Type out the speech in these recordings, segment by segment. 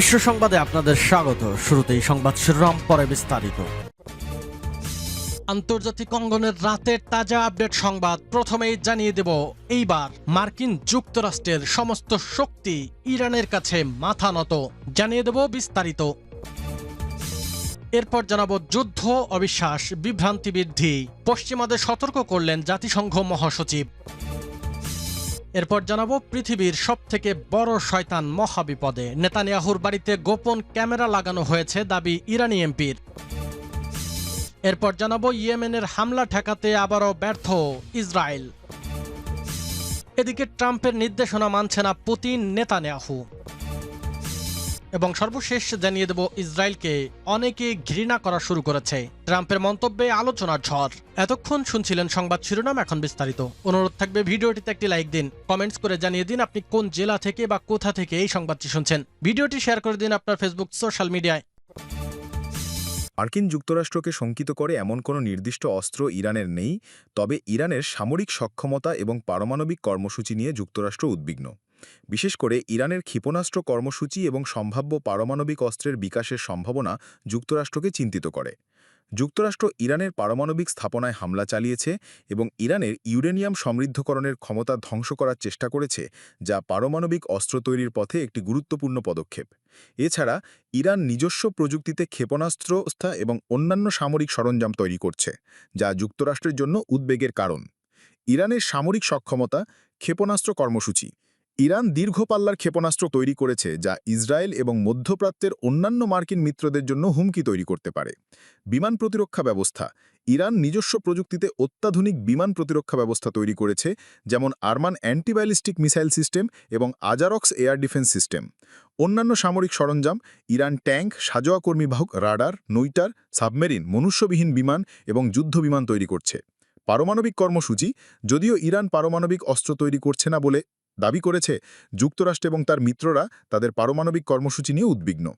বিশ্ব সংবাদে আপনাদের স্বাগত। শুরুতেই সংবাদ শিরোনাম, পরে বিস্তারিত। আন্তর্জাতিক অঙ্গনের রাতের তাজা আপডেট সংবাদ প্রথমেই জানিয়ে দেব, এইবার মার্কিন যুক্তরাষ্ট্রের সমস্ত শক্তি ইরানের কাছে মাথা নত। জানিয়ে দেব বিস্তারিত। এরপর জানাব যুদ্ধ, অবিশ্বাস, বিভ্রান্তি বৃদ্ধি। পশ্চিমাদের সতর্ক করলেন জাতিসংঘ মহাসচিব। এরপর জানাব পৃথিবীর সবথেকে বড় শয়তান মহাবিপদে। নেতানিয়াহুর বাড়িতে গোপন ক্যামেরা লাগানো হয়েছে দাবি ইরানি এমপির। এরপর জানাব ইয়েমেনের হামলা ঠেকাতে আবারও ব্যর্থ ইসরায়েল। এদিকে ট্রাম্পের নির্দেশনা মানছে না পুতিন নেতানিয়াহু। এবং সর্বশেষ জানিয়ে দেব, ইসরায়েলকে অনেকে ঘৃণা করা শুরু করেছে। ট্রাম্পের মন্তব্যে আলোচনার ঝড়। এতক্ষণ শুনছিলেন সংবাদ শিরোনাম, এখন বিস্তারিত। অনুরোধ থাকবে, ভিডিওটিতে একটি লাইক দিন। কমেন্টস করে জানিয়ে দিন আপনি কোন জেলা থেকে বা কোথা থেকে এই সংবাদটি শুনছেন। ভিডিওটি শেয়ার করে দিন আপনার ফেসবুক, সোশ্যাল মিডিয়ায়। মার্কিন যুক্তরাষ্ট্রকে শঙ্কিত করে এমন কোনো নির্দিষ্ট অস্ত্র ইরানের নেই, তবে ইরানের সামরিক সক্ষমতা এবং পারমাণবিক কর্মসূচি নিয়ে যুক্তরাষ্ট্র উদ্বিগ্ন। বিশেষ করে ইরানের ক্ষেপণাস্ত্র কর্মসূচি এবং সম্ভাব্য পারমাণবিক অস্ত্রের বিকাশের সম্ভাবনা যুক্তরাষ্ট্রকে চিন্তিত করে। যুক্তরাষ্ট্র ইরানের পারমাণবিক স্থাপনায় হামলা চালিয়েছে এবং ইরানের ইউরেনিয়াম সমৃদ্ধকরণের ক্ষমতা ধ্বংস করার চেষ্টা করেছে, যা পারমাণবিক অস্ত্র তৈরির পথে একটি গুরুত্বপূর্ণ পদক্ষেপ। এছাড়া, ইরান নিজস্ব প্রযুক্তিতে ক্ষেপণাস্ত্র এবং অন্যান্য সামরিক সরঞ্জাম তৈরি করছে, যা যুক্তরাষ্ট্রের জন্য উদ্বেগের কারণ। ইরানের সামরিক সক্ষমতা, ক্ষেপণাস্ত্র কর্মসূচি ইরান দীর্ঘ পাল্লার ক্ষেপণাস্ত্র তৈরি করেছে যা ইসরায়েল এবং মধ্যপ্রাচ্যের অন্যান্য মার্কিন মিত্রদের জন্য হুমকি তৈরি করতে পারে। বিমান প্রতিরক্ষা ব্যবস্থা ইরান নিজস্ব প্রযুক্তিতে অত্যাধুনিক বিমান প্রতিরক্ষা ব্যবস্থা তৈরি করেছে, যেমন আরমান অ্যান্টিবায়োলিস্টিক মিসাইল সিস্টেম এবং আজারক্স এয়ার ডিফেন্স সিস্টেম। অন্যান্য সামরিক সরঞ্জাম ইরান ট্যাঙ্ক সাজোয়া কর্মীবাহক রাডার, নৈটার, সাবমেরিন, মনুষ্যবিহীন বিমান এবং যুদ্ধ বিমান তৈরি করছে। পারমাণবিক কর্মসূচি যদিও ইরান পারমাণবিক অস্ত্র তৈরি করছে না বলে দাবি করেছে, যুক্তরাষ্ট্র এবং তার মিত্ররা তাদের পারমাণবিক কর্মসূচি নিয়ে উদ্বিগ্ন।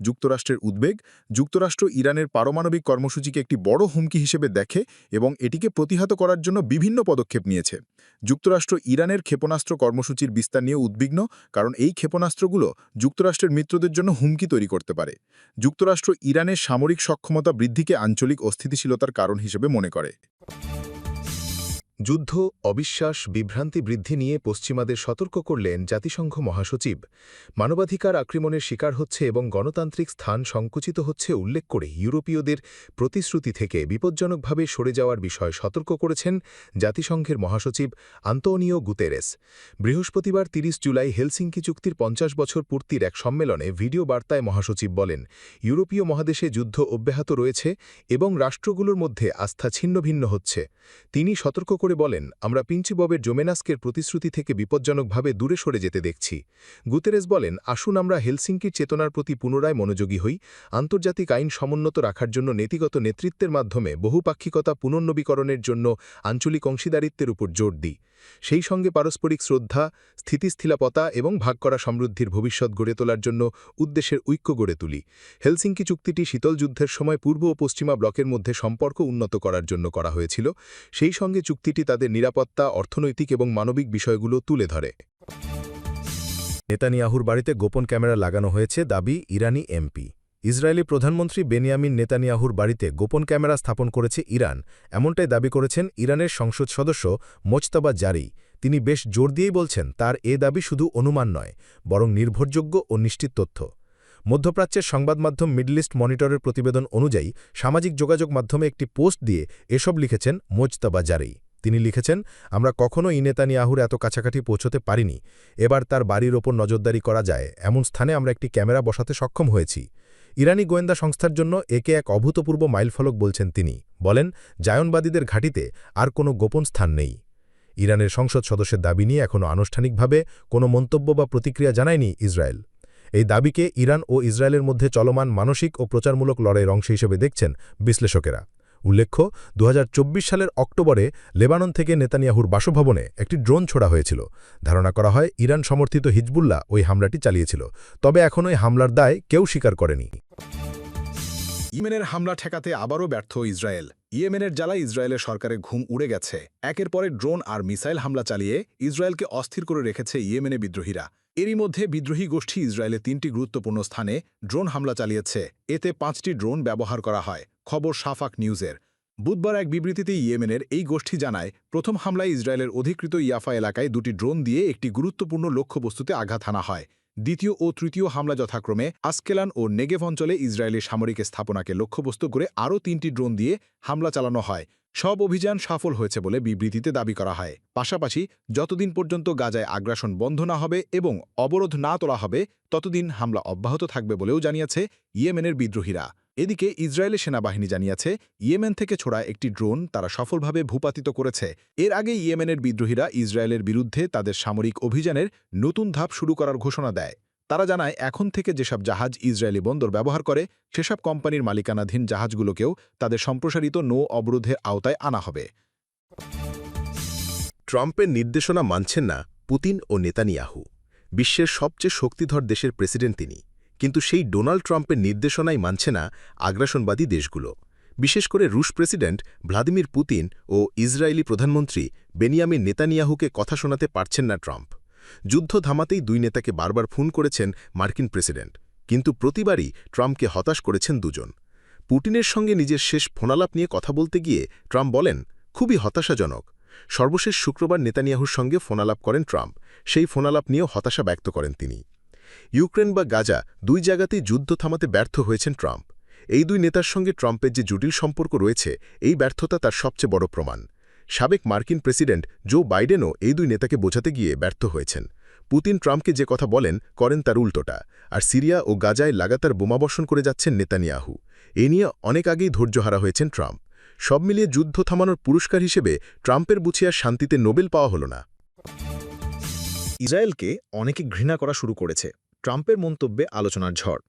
যুক্তরাষ্ট্রের উদ্বেগ, যুক্তরাষ্ট্র ইরানের পারমাণবিক কর্মসূচিকে একটি বড় হুমকি হিসেবে দেখে এবং এটিকে প্রতিহত করার জন্য বিভিন্ন পদক্ষেপ নিয়েছে। যুক্তরাষ্ট্র ইরানের ক্ষেপণাস্ত্র কর্মসূচির বিস্তার নিয়ে উদ্বিগ্ন, কারণ এই ক্ষেপণাস্ত্রগুলো যুক্তরাষ্ট্রের মিত্রদের জন্য হুমকি তৈরি করতে পারে। যুক্তরাষ্ট্র ইরানের সামরিক সক্ষমতা বৃদ্ধিকে আঞ্চলিক অস্থিতিশীলতার কারণ হিসেবে মনে করে। যুদ্ধ, অবিশ্বাস, বিভ্রান্তি বৃদ্ধি নিয়ে পশ্চিমাদের সতর্ক করলেন জাতিসংঘ মহাসচিব। মানবাধিকার আক্রমণের শিকার হচ্ছে এবং গণতান্ত্রিক স্থান সংকুচিত হচ্ছে উল্লেখ করে ইউরোপীয়দের প্রতিশ্রুতি থেকে বিপজ্জনকভাবে সরে যাওয়ার বিষয়ে সতর্ক করেছেন জাতিসংঘের মহাসচিব আন্তোনিও গুতেরেস। বৃহস্পতিবার ৩০ জুলাই হেলসিঙ্কি চুক্তির পঞ্চাশ বছর পূর্তির এক সম্মেলনে ভিডিও বার্তায় মহাসচিব বলেন, ইউরোপীয় মহাদেশে যুদ্ধ অব্যাহত রয়েছে এবং রাষ্ট্রগুলোর মধ্যে আস্থা ছিন্ন ভিন্ন হচ্ছে। তিনি সতর্ক করে বলেন, আমরা পিঞ্চিববের জোমেনাস্কের প্রতিশ্রুতি থেকে বিপজ্জনকভাবে দূরে সরে যেতে দেখছি। গুতেরেস বলেন, আসুন আমরা হেলসিঙ্কির চেতনার প্রতি পুনরায় মনোযোগী হই। আন্তর্জাতিক আইন সমুন্নত রাখার জন্য নীতিগত নেতৃত্বের মাধ্যমে বহুপাক্ষিকতা পুনর্নবীকরণের জন্য আঞ্চলিক অংশীদারিত্বের উপর জোর দিই। সেই সঙ্গে পারস্পরিক শ্রদ্ধা স্থিতিস্থিলাপতা এবং ভাগ করা সমৃদ্ধির ভবিষ্যৎ গড়ে তোলার জন্য উদ্দেশ্যের ঐক্য গড়ে তুলি। হেলসিঙ্কি চুক্তিটি শীতল যুদ্ধের সময় পূর্ব ও পশ্চিমা ব্লকের মধ্যে সম্পর্ক উন্নত করার জন্য করা হয়েছিল। সেই সঙ্গে চুক্তিটি তাদের নিরাপত্তা, অর্থনৈতিক এবং মানবিক বিষয়গুলো তুলে ধরে। নেতানিয়াহুর বাড়িতে গোপন ক্যামেরা লাগানো হয়েছে দাবি ইরানি এমপি। ইসরায়েলি প্রধানমন্ত্রী বেনিয়ামিন নেতানিয়াহুর বাড়িতে গোপন ক্যামেরা স্থাপন করেছে ইরান, এমনটাই দাবি করেছেন ইরানের সংসদ সদস্য মোজতাবা জারি। তিনি বেশ জোর দিয়েই বলছেন, তার এ দাবি শুধু অনুমান নয়, বরং নির্ভরযোগ্য ও নিশ্চিত তথ্য। মধ্যপ্রাচ্যের সংবাদ মাধ্যম মিডল ইস্ট মনিটরের প্রতিবেদন অনুযায়ী সামাজিক যোগাযোগ মাধ্যমে একটি পোস্ট দিয়ে এসব লিখেছেন মোজতাবা জারি। তিনি লিখেছেন, আমরা কখনো ইনেতানিয়াহুর এত কাছাকাছি পৌঁছতে পারিনি। এবার তার বাড়ির ওপর নজরদারি করা যায়। এমন স্থানে আমরা একটি ক্যামেরা বসাতে সক্ষম হয়েছি। ইরানি গোয়েন্দা সংস্থার জন্য একে এক অভূতপূর্ব মাইলফলক বলছেন তিনি। বলেন, জায়নবাদীদের ঘাঁটিতে আর কোনো গোপন স্থান নেই। ইরানের সংসদ সদস্যের দাবি নিয়ে এখনও আনুষ্ঠানিকভাবে কোনো মন্তব্য বা প্রতিক্রিয়া জানায়নি ইসরায়েল। এই দাবিকে ইরান ও ইসরায়েলের মধ্যে চলমান মানসিক ও প্রচারমূলক লড়াইয়ের অংশ হিসেবে দেখছেন বিশ্লেষকেরা। উল্লেখ্য দু হাজার চব্বিশ সালের অক্টোবরে লেবানন থেকে নেতানিয়াহুর বাসভবনে একটি ড্রোন ছোড়া হয়েছিল। ধারণা করা হয়, ইরান সমর্থিত হিজবুল্লাহ ওই হামলাটি চালিয়েছিল, তবে এখন ওই হামলার দায় কেউ স্বীকার করেনি। ইয়েমেনের হামলা ঠেকাতে আবারও ব্যর্থ ইসরায়েল। ইয়েমেনের জ্বালা ইসরায়েলের সরকারের ঘুম উড়ে গেছে। একের পরে ড্রোন আর মিসাইল হামলা চালিয়ে ইসরায়েলকে অস্থির করে রেখেছে ইয়েমেনে বিদ্রোহীরা। এরই মধ্যে বিদ্রোহী গোষ্ঠী ইসরায়েলের তিনটি গুরুত্বপূর্ণ স্থানে ড্রোন হামলা চালিয়েছে। এতে পাঁচটি ড্রোন ব্যবহার করা হয়, খবর সাফাক নিউজের। বুধবার এক বিবৃতিতে ইয়েমেনের এই গোষ্ঠী জানায়, প্রথম হামলায় ইসরায়েলের অধিকৃত ইয়াফা এলাকায় দুটি ড্রোন দিয়ে একটি গুরুত্বপূর্ণ লক্ষ্যবস্তুতে আঘাত হানা হয়। দ্বিতীয় ও তৃতীয় হামলা যথাক্রমে আসকেলান ও নেগেভ অঞ্চলে ইসরায়েলি সামরিক স্থাপনাকে লক্ষ্যবস্তু করে আরও তিনটি ড্রোন দিয়ে হামলা চালানো হয়। সব অভিযান সফল হয়েছে বলে বিবৃতিতে দাবি করা হয়। পাশাপাশি, যতদিন পর্যন্ত গাজায় আগ্রাসন বন্ধ না হবে এবং অবরোধ না তোলা হবে, ততদিন হামলা অব্যাহত থাকবে বলেও জানিয়েছে ইয়েমেনের বিদ্রোহীরা। এদিকে ইসরায়েলের সেনাবাহিনী জানিয়েছে, ইয়েমেন থেকে ছোড়া একটি ড্রোন তারা সফলভাবে ভূপাতিত করেছে। এর আগে ইয়েমেনের বিদ্রোহীরা ইসরায়েলের বিরুদ্ধে তাদের সামরিক অভিযানের নতুন ধাপ শুরু করার ঘোষণা দেয়। তারা জানায়, এখন থেকে যেসব জাহাজ ইসরায়েলি বন্দর ব্যবহার করে, সেসব কোম্পানির মালিকানাধীন জাহাজগুলোকেও তাদের সম্প্রসারিত নৌ অবরোধের আওতায় আনা হবে। ট্রাম্পের নির্দেশনা মানছেন না পুতিন ও নেতানিয়াহু। বিশ্বের সবচেয়ে শক্তিধর দেশের প্রেসিডেন্ট তিনি। কিন্তু সেই ডোনাল্ড ট্রাম্পের নির্দেশনাই মানছে না আগ্রাসনবাদী দেশগুলো। বিশেষ করে রুশ প্রেসিডেন্ট ভ্লাদিমির পুতিন ও ইসরায়েলি প্রধানমন্ত্রী বেনিয়ামিন নেতানিয়াহুকে কথা শোনাতে পারছেন না ট্রাম্প। যুদ্ধ থামাতেই দুই নেতাকে বারবার ফোন করেছেন মার্কিন প্রেসিডেন্ট। কিন্তু প্রতিবারই ট্রাম্পকে হতাশ করেছেন দুজন। পুটিনের সঙ্গে নিজের শেষ ফোনালাপ নিয়ে কথা বলতে গিয়ে ট্রাম্প বলেন, খুবই হতাশাজনক। সর্বশেষ শুক্রবার নেতানিয়াহুর সঙ্গে ফোনালাপ করেন ট্রাম্প। সেই ফোনালাপ নিয়েও হতাশা ব্যক্ত করেন তিনি। ইউক্রেন বা গাজা দুই জায়গাতেই যুদ্ধ থামাতে ব্যর্থ হয়েছেন ট্রাম্প। এই দুই নেতার সঙ্গে ট্রাম্পের যে জটিল সম্পর্ক রয়েছে, এই ব্যর্থতা তার সবচেয়ে বড় প্রমাণ। সাবেক মার্কিন প্রেসিডেন্ট জো বাইডেনও এই দুই নেতাকে বোঝাতে গিয়ে ব্যর্থ হয়েছেন। পুতিন ট্রাম্পকে যে কথা বলেন, করেন তার উল্টোটা, আর সিরিয়া ও গাজায় লাগাতার বোমাবর্ষণ করে যাচ্ছেন নেতানিয়াহু। এ নিয়ে অনেক আগেই ধৈর্যহারা হয়েছেন ট্রাম্প। সব মিলিয়ে যুদ্ধ থামানোর পুরস্কার হিসেবে ট্রাম্পের বুঝি আর শান্তিতে নোবেল পাওয়া হল না। ইসরায়েলকে অনেকে ঘৃণা করা শুরু করেছে। ট্রাম্পের মন্তব্যে আলোচনার ঝড়।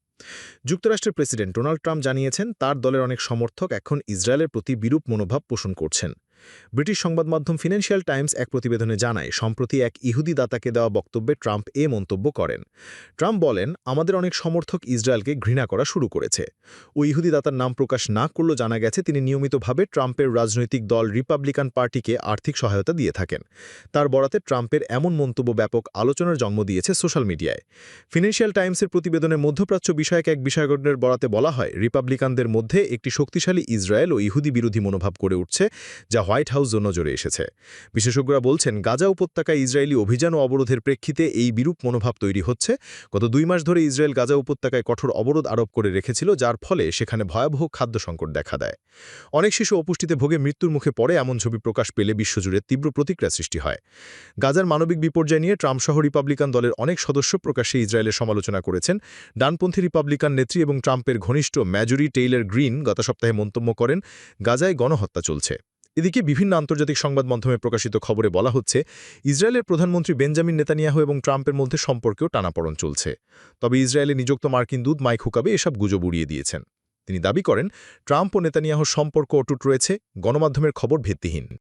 যুক্তরাষ্ট্রের প্রেসিডেন্ট ডোনাল্ড ট্রাম্প জানিয়েছেন, তার দলের অনেক সমর্থক এখন ইসরায়েলের প্রতি বিরূপ মনোভাব পোষণ করছেন। ব্রিটিশ সংবাদ মাধ্যম ফিনান্সিয়াল টাইমস এক প্রতিবেদনে জানায়, সম্প্রতি এক ইহুদি দাতাকে দেওয়া বক্তব্যে ট্রাম্প এ মন্তব্য করেন। ট্রাম্প বলেন, আমাদের অনেক সমর্থক ইসরায়েলকে ঘৃণা করা শুরু করেছে। ওই ইহুদি দাতার নাম প্রকাশ না করলেও জানা গেছে তিনি নিয়মিতভাবে ট্রাম্পের রাজনৈতিক দল রিপাবলিকান পার্টিকে আর্থিক সহায়তা দিয়ে থাকেন। তার বরাতে ট্রাম্পের এমন মন্তব্য ব্যাপক আলোচনার জন্ম দিয়েছে সোশ্যাল মিডিয়ায়। ফিনান্সিয়াল টাইমসের প্রতিবেদনে মধ্যপ্রাচ্য বিষয়ক এক বিষয়গণের বরাতে বলা হয়, রিপাবলিকানদের মধ্যে একটি শক্তিশালী ইসরায়েল ও ইহুদি বিরোধী মনোভাব করে উঠছে, যা হোয়াইট হাউস নজরে এসেছে। বিশেষজ্ঞরা বলছেন, গাজা উপত্যকায় ইসরায়েলি অভিযান ও অবরোধের প্রেক্ষিতে এই বিরূপ মনোভাব তৈরি হচ্ছে। গত দুই মাস ধরে ইসরায়েল গাজা উপত্যকায় কঠোর অবরোধ আরোপ করে রেখেছিল, যার ফলে সেখানে ভয়াবহ খাদ্য সংকট দেখা দেয়। অনেক শিশু অপুষ্টিতে ভোগে মৃত্যুর মুখে পড়ে এমন ছবি প্রকাশ পেলে বিশ্বজুড়ে তীব্র প্রতিক্রিয়া সৃষ্টি হয়। গাজার মানবিক বিপর্যয় নিয়ে ট্রাম্পসহ রিপাবলিকান দলের অনেক সদস্য প্রকাশ্যে ইসরায়েলের সমালোচনা করেছেন। ডানপন্থী রিপাবলিকান নেত্রী এবং ট্রাম্পের ঘনিষ্ঠ ম্যাজুরি টেইলর গ্রিন গত সপ্তাহে মন্তব্য করেন, গাজায় গণহত্যা চলছে। এদিকে বিভিন্ন আন্তর্জাতিক সংবাদ মাধ্যমে প্রকাশিত খবরে বলা হচ্ছে, ইসরায়েলের প্রধানমন্ত্রী বেঞ্জামিন নেতানিয়াহু এবং ট্রাম্পের মধ্যে সম্পর্কেও টানাপড়ন চলছে। তবে ইসরায়েলে নিযুক্ত মার্কিন দূত মাইক হুকাবে এসব গুজব উড়িয়ে দিয়েছেন। তিনি দাবি করেন, ট্রাম্প ও নেতানিয়াহুর সম্পর্ক অটুট রয়েছে, গণমাধ্যমের খবর ভিত্তিহীন।